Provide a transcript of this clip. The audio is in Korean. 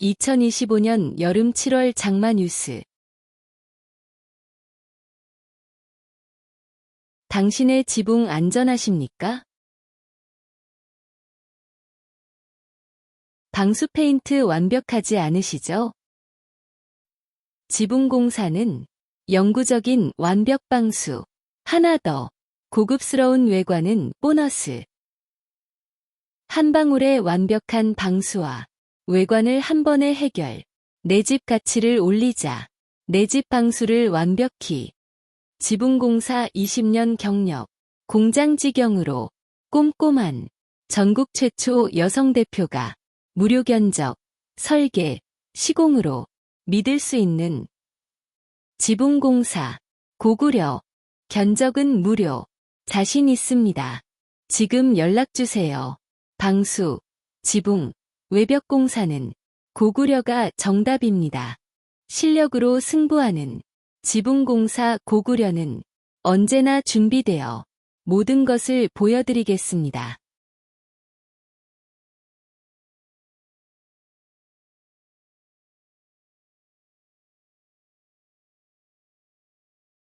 2025년 여름 7월 장마 뉴스. 당신의 지붕 안전하십니까? 방수 페인트 완벽하지 않으시죠? 지붕 공사는 영구적인 완벽 방수. 하나 더. 고급스러운 외관은 보너스. 한 방울의 완벽한 방수와 외관을 한 번에 해결. 내 집 가치를 올리자. 내 집 방수를 완벽히. 지붕공사 20년 경력. 공장 직영으로 꼼꼼한 전국 최초 여성 대표가 무료 견적, 설계, 시공으로 믿을 수 있는 지붕공사 고구려 견적은 무료 자신 있습니다. 지금 연락주세요. 방수, 지붕, 외벽공사는 고구려가 정답입니다. 실력으로 승부하는 지붕공사 고구려는 언제나 준비되어 모든 것을 보여드리겠습니다.